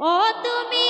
ও তুমি